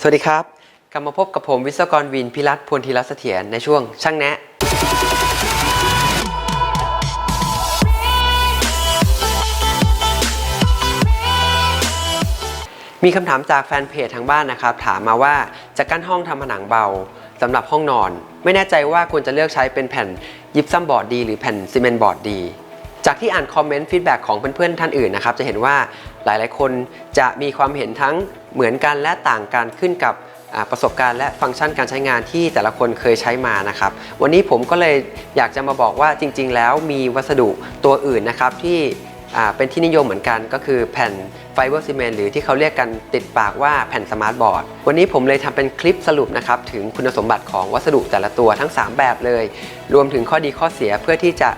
สวัสดีครับ กลับมาพบกับผมวิศวกรวินพิรัตพลธีรเสเถียรในช่วงช่างแนะ มีคำถามจากแฟนเพจทางบ้านนะครับ ถามมาว่าจะกั้นห้องทำผนังเบาสำหรับห้องนอน ไม่แน่ใจว่าควรจะเลือกใช้เป็นแผ่นยิปซัมบอร์ดดี หรือแผ่นซีเมนต์บอร์ดดี จากที่อ่านคอมเมนต์ฟีดแบ็กของเพื่อนๆท่านอื่นนะครับจะเห็นว่า หลายๆ คนจะมีความเห็นทั้งเหมือนกันและต่างกันขึ้นกับประสบการณ์และฟังก์ชันการใช้งานที่แต่ละคนเคยใช้มานะครับ วันนี้ผมก็เลยอยากจะมาบอกว่าจริง ๆ แล้วมีวัสดุตัวอื่นนะครับที่เป็นที่นิยมเหมือนกันก็คือแผ่นไฟเบอร์ซีเมนต์หรือที่เขาเรียกกันติดปากว่าแผ่นสมาร์ทบอร์ด วันนี้ผมเลยทำเป็นคลิปสรุปนะครับถึงคุณสมบัติของวัสดุแต่ละตัวทั้ง 3 แบบเลย รวมถึงข้อดีข้อเสียเพื่อที่จะ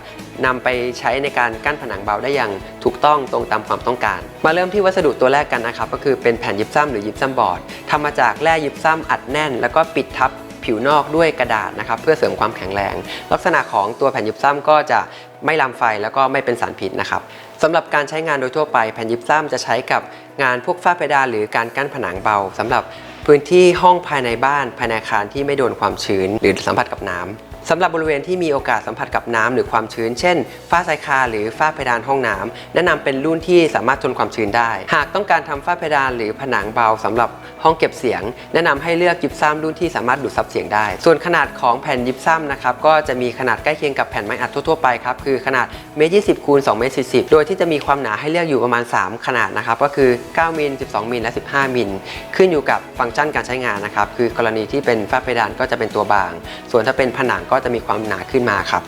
นำไปใช้ในการกั้นผนังเบาได้อย่างถูกต้องตรงตามความต้องการ มาเริ่มที่วัสดุตัวแรกกันนะครับก็คือเป็นแผ่นยิปซัมหรือยิปซัมบอร์ดทำมาจากแร่ยิปซัมอัดแน่น แล้วก็ปิดทับผิวนอกด้วยกระดาษนะครับเพื่อเสริมความแข็งแรง ลักษณะของตัวแผ่นยิปซัมก็จะไม่ลามไฟแล้วก็ไม่เป็นสารพิษนะครับสำหรับการใช้งานโดยทั่วไปแผ่นยิปซัมจะใช้กับงานพวกฝ้าเพดานหรือการกั้นผนังเบาสำหรับพื้นที่ห้องภายในบ้านภายในอาคารที่ไม่โดนความชื้น หรือสัมผัสกับน้ำ สำหรับบริเวณที่มีโอกาสสัมผัสกับน้ำหรือความชื้น เช่น ฝ้าชายคาหรือฝ้าเพดานห้องน้ำแนะนำเป็นรุ่นที่สามารถทนความชื้นได้ หากต้องการทำฝ้าเพดานหรือผนังเบาสำหรับห้องเก็บเสียง แนะนำให้เลือกยิปซัมรุ่นที่สามารถดูดซับเสียงได้ ส่วนขนาดของแผ่นยิปซัมนะครับก็จะมีขนาดใกล้เคียงกับแผ่นไม้อัดทั่วๆไปครับคือขนาดเมตรยี่สิบคูณ2เมตร40โดยที่จะมีความหนาให้เลือกอยู่ประมาณ 3 ขนาดนะครับก็คือ 9มิล12มิลและ 15มิลขึ้นอยู่กับฟังก์ชันการใช้งานนะครับคือกรณีที่เป็นฝ้าเพดานก็จะเป็นตัวบาง ส่วนถ้าเป็นผนังก็จะมีความหนาขึ้นมาครับ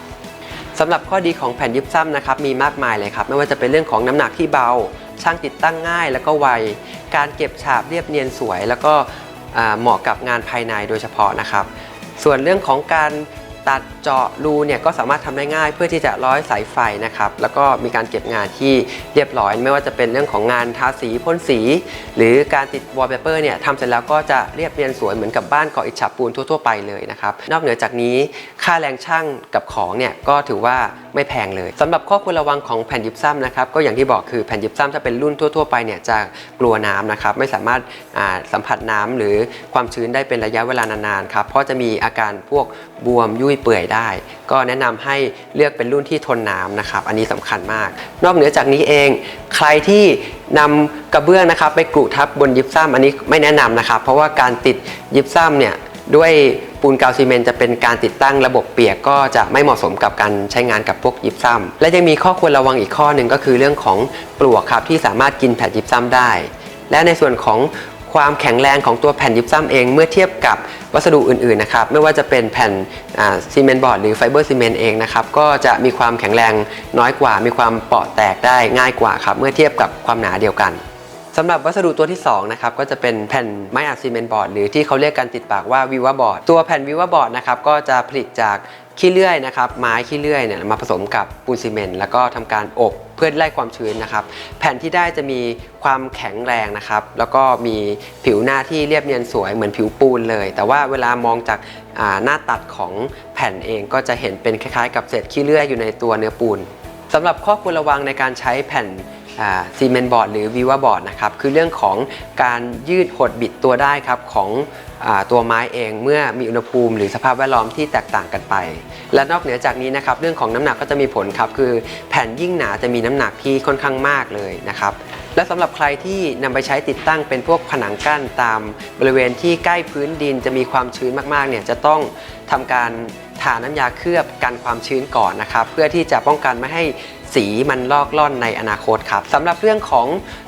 สำหรับข้อดีของแผ่นยิปซัมนะครับมีมากมายเลยครับไม่ว่าจะเป็นเรื่องของน้ำหนักที่เบา ช่างติดตั้งง่าย แล้วก็ไวการเก็บฉาบเรียบเนียนสวย แล้วก็เหมาะกับงานภายในโดยเฉพาะนะครับ ส่วนเรื่องของการ ตัดเจาะรูเนี่ยก็สามารถทำได้ง่ายเพื่อที่จะร้อยสายไฟนะครับแล้วก็มีการเก็บงานที่เรียบร้อย ไม่ว่าจะเป็นเรื่องของงานทาสีพ่นสี หรือการติดวอลเปเปอร์เนี่ยทำเสร็จแล้วก็จะเรียบเรียนสวยเหมือนกับบ้านเกาะอิฐฉาบปูนทั่ว ๆ ไปเลยนะครับนอกเหนือจากนี้ค่าแรงช่างกับของเนี่ยก็ถือว่า ไม่แพงเลยสำหรับข้อควรระวังของแผ่นยิปซัมนะครับก็อย่างที่บอกคือแผ่นยิปซัมถ้าเป็นรุ่นทั่ว ๆ ไปเนี่ยจะกลัวน้ำนะครับไม่สามารถสัมผัสน้ำหรือความชื้นได้เป็นระยะเวลานานๆครับเพราะจะมีอาการพวกบวมยุ่ยเปื่อยได้ ก็แนะนำให้เลือกเป็นรุ่นที่ทนน้ำนะครับอันนี้สำคัญมาก นอกเหนือจากนี้เอง ใครที่นำกระเบื้องนะครับไปกรุทับบนยิปซัมอันนี้ไม่แนะนำนะครับเพราะว่าการติดยิปซัมเนี่ยด้วย ปูนกาวซีเมนต์จะเป็นการติดตั้งระบบเปียกก็จะไม่เหมาะสมกับการใช้งานกับพวกยิปซัมและยังมีข้อควรระวังอีกข้อหนึ่งก็คือเรื่องของปลวกครับที่สามารถกินแผ่นยิปซัมได้ และในส่วนของความแข็งแรงของตัวแผ่นยิปซัมเองเมื่อเทียบกับวัสดุอื่นๆนะครับไม่ว่าจะเป็นแผ่นซีเมนต์บอร์ดหรือไฟเบอร์ซีเมนต์เองนะครับก็จะมีความแข็งแรงน้อยกว่า มีความเปราะแตกได้ง่ายกว่าครับเมื่อเทียบกับความหนาเดียวกัน สำหรับวัสดุตัวที่2นะครับก็จะเป็นแผ่นไม้อัดซีเมนต์บอร์ดหรือที่เขาเรียกกันติดปากว่าวิวาบอร์ดตัวแผ่นวิวาบอร์ดนะครับก็จะผลิตจากขี้เลื่อยนะครับไม้ขี้เลื่อยเนี่ยมาผสมกับปูนซีเมนต์แล้วก็ทำการอบเพื่อไล่ความชื้นนะครับแผ่นที่ได้จะมีความแข็งแรงนะครับแล้วก็มีผิวหน้าที่เรียบเนียนสวยเหมือนผิวปูนเลย แต่ว่าเวลามองจากาหน้าตัดของแผ่นเองก็จะเห็นเป็นคล้ายๆ กับเศษขี้เลื่อยอยู่ในตัวเนื้อปูนสำหรับข้อควรระวังในการใช้แผ่น ซีเมนบอร์ดหรือวิวาบอร์ดนะครับคือเรื่องของการยืดหดบิดตัวได้ครับของอตัวไม้เองเมื่อมีอุณหภูมิหรือสภาพแวดล้อมที่แตกต่างกันไป และนอกเหนือจากนี้นะครับเรื่องของน้ำหนักก็จะมีผลครับคือแผ่นยิ่งหนาจะมีน้ำหนักที่ค่อนข้างมากเลยนะครับและสำหรับใครที่นำไปใช้ติดตั้งเป็นพวกผนังกั้นตามบริเวณที่ใกล้พื้นดินจะมีความชื้นมากๆเนี่ยจะต้องทำการ ทาน้ำยาเคลือบกันความชื้นก่อนนะครับ เพื่อที่จะป้องกันไม่ให้สีมันลอกล่อนในอนาคตครับสำหรับเรื่องของ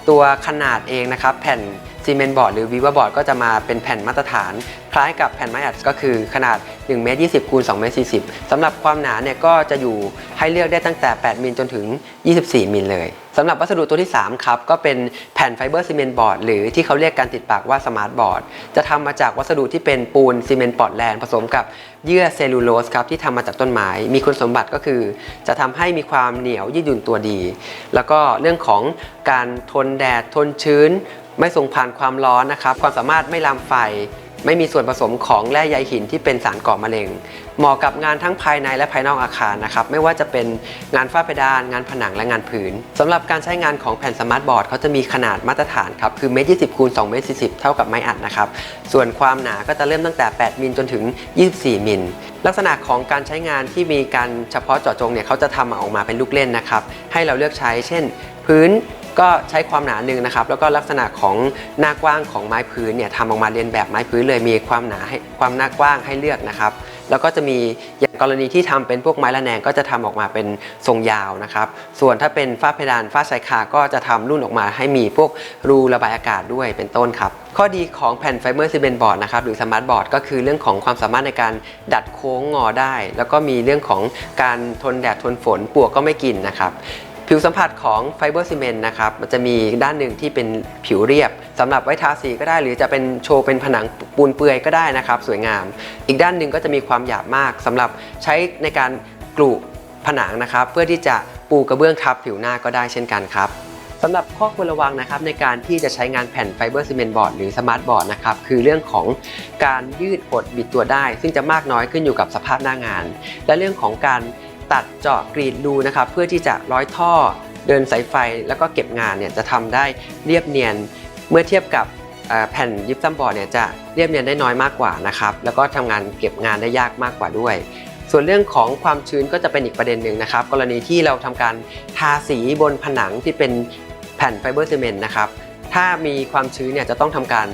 ตัวขนาดเองนะครับ แผ่น ซีเมนต์บอร์ดหรือวีวาบอร์ดก็จะมาเป็นแผ่นมาตรฐาน คล้ายกับแผ่นไม้อัดก็คือขนาด1เมตร20คูณ2เมตร40สำหรับความหนาเนี่ยก็จะอยู่ให้เลือกได้ตั้งแต่ 8 มิลจนถึง 24 มิลเลยสำหรับวัสดุตัวที่ 3 ครับ ก็เป็นแผ่นไฟเบอร์ซีเมนต์บอร์ดหรือที่เขาเรียกการติดปากว่าสมาร์ทบอร์ดจะทำมาจากวัสดุที่เป็นปูนซีเมนต์ปอร์ตแลนด์ผสมกับเยื่อเซลลูโลสครับที่ทำมาจากต้นไม้ มีคุณสมบัติก็คือ จะทำให้มีความเหนียวยืดหยุ่นตัวดี แล้วก็เรื่องของการทนแดดทนชื้น ไม่ส่งผ่านความร้อนนะครับ ความสามารถไม่ลามไฟ ไม่มีส่วนผสมของแร่ใยหินที่เป็นสารก่อมะเร็ง เหมาะกับงานทั้งภายในและภายนอกอาคารนะครับ ไม่ว่าจะเป็นงานฝ้าเพดาน งานผนังและงานผืนสำหรับการใช้งานของแผ่นสมาร์ทบอร์ดเขาจะมีขนาดมาตรฐานครับ คือเมตร20คูณ2เมตร40เท่ากับไม้อัดนะครับ ส่วนความหนาก็จะเริ่มตั้งแต่ 8 มิลจนถึง 24 มิลลักษณะของการใช้งานที่มีการเฉพาะเจาะจงเนี่ยเขาจะทำออกมาเป็นลูกเล่นนะครับ ให้เราเลือกใช้ เช่น พื้น ก็ใช้ความหนาหนึ่งนะครับ แล้วก็ลักษณะของหน้ากว้างของไม้พื้นเนี่ยทำออกมาเรียนแบบไม้พื้นเลยมีความหนาให้ความหน้ากว้างให้เลือกนะครับ แล้วก็จะมีอย่างกรณีที่ทำเป็นพวกไม้ระแนงก็จะทำออกมาเป็นทรงยาวนะครับ ส่วนถ้าเป็นฝ้าเพดานฝ้าชายคาก็จะทำรุ่นออกมาให้มีพวกรูระบายอากาศด้วยเป็นต้นครับ ข้อดีของแผ่นไฟเบอร์ซีเมนต์บอร์ดนะครับหรือสมาร์ทบอร์ดก็คือเรื่องของความสามารถในการดัดโค้งงอได้ แล้วก็มีเรื่องของการทนแดดทนฝนปลวกก็ไม่กินนะครับ ผิวสัมผัสของไฟเบอร์ซีเมนต์นะครับ มันจะมีด้านหนึ่งที่เป็นผิวเรียบสำหรับไว้ทาสีก็ได้ หรือจะเป็นโชว์เป็นผนังปูนเปื่อยก็ได้นะครับ สวยงาม อีกด้านหนึ่งก็จะมีความหยาบมากสำหรับใช้ในการกลุผนังนะครับ เพื่อที่จะปูกระเบื้องทับผิวหน้าก็ได้เช่นกันครับสำหรับข้อควรระวังนะครับในการที่จะใช้งานแผ่นไฟเบอร์ซีเมนต์บอร์ดหรือสมาร์ทบอร์ดนะครับคือเรื่องของการยืดหดบิดตัวได้ ซึ่งจะมากน้อยขึ้นอยู่กับสภาพหน้างาน และเรื่องของการ ตัดเจาะกรีดรูนะครับเพื่อที่จะร้อยท่อ เดินสายไฟแล้วก็เก็บงานเนี่ยจะทำได้เรียบเนียนเมื่อเทียบกับแผ่นยิปซัมบอร์ดเนี่ยจะเรียบเนียนได้น้อยมากกว่านะครับแล้วก็ทำงานเก็บงานได้ยากมากกว่าด้วย ส่วนเรื่องของความชื้นก็จะเป็นอีกประเด็นหนึ่งนะครับ กรณีที่เราทำการทาสีบนผนังที่เป็นแผ่นไฟเบอร์ซีเมนต์นะครับถ้ามีความชื้นเนี่ยจะต้องทำการ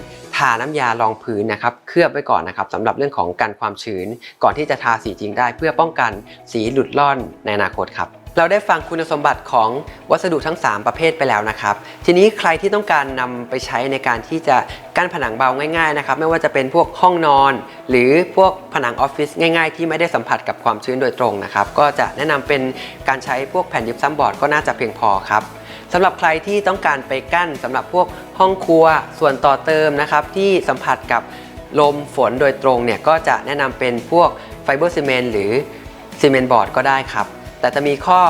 าน้ำยารองพื้นนะครับเคลือบไว้ก่อนนะครับสำหรับเรื่องของการความชื้น ก่อนที่จะทาสีจริงได้ เพื่อป้องกันสีหลุดล่อนในอนาคตครับเราได้ฟังคุณสมบัติของวัสดุทั้ง 3 ประเภทไปแล้วนะครับ ทีนี้ใครที่ต้องการนำไปใช้ในการที่จะกั้นผนังเบาง่ายๆนะครับ ไม่ว่าจะเป็นพวกห้องนอน หรือพวกผนังออฟฟิศง่ายๆ ที่ไม่ได้สัมผัสกับความชื้นโดยตรงนะครับ ก็จะแนะนำเป็นการใช้พวกแผ่นยิปซัมบอร์ดก็น่าจะเพียงพอครับสำหรับใครที่ต้องการไปกั้นสำหรับพวก ห้องครัวส่วนต่อเติมนะครับที่สัมผัสกับลมฝนโดยตรงเนี่ยก็จะแนะนำเป็นพวกไฟเบอร์ซีเมนต์หรือซีเมนต์บอร์ดก็ได้ครับ แต่จะมีข้อ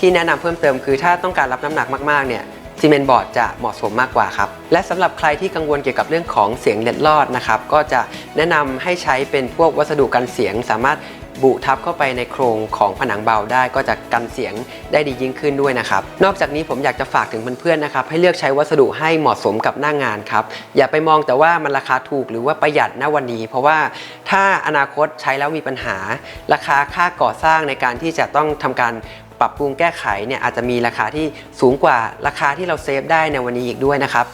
ที่แนะนำเพิ่มเติมคือถ้าต้องการรับน้ำหนักมากๆเนี่ยซีเมนต์บอร์ดจะเหมาะสมมากกว่าครับ และสำหรับใครที่กังวลเกี่ยวกับเรื่องของเสียงเล็ดลอดนะครับ ก็จะแนะนำให้ใช้เป็นพวกวัสดุกันเสียงสามารถ บุทับเข้าไปในโครงของผนังเบาได้ก็จะกันเสียงได้ดียิ่งขึ้นด้วยนะครับ นอกจากนี้ผมอยากจะฝากถึงเพื่อนๆนะครับ ให้เลือกใช้วัสดุให้เหมาะสมกับหน้างงานครับ อย่าไปมองแต่ว่ามันราคาถูกหรือว่าประหยัดณวันนี้ เพราะว่าถ้าอนาคตใช้แล้วมีปัญหา ราคาค่าก่อสร้างในการที่จะต้องทำการปรับปรุงแก้ไขเนี่ยอาจจะมีราคาที่สูงกว่าราคาที่เราเซฟได้ในวันนี้อีกด้วยนะครับ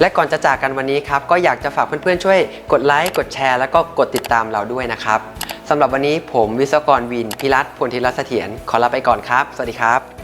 และก่อนจะจากกันวันนี้ครับก็อยากจะฝากเพื่อนๆช่วยกดไลค์กดแชร์ แล้วก็กดติดตามเราด้วยนะครับ สำหรับวันนี้ผมวิศวกรวินพิรัตพลธิรัตน์เสถียรขอลาไปก่อนครับ สวัสดีครับ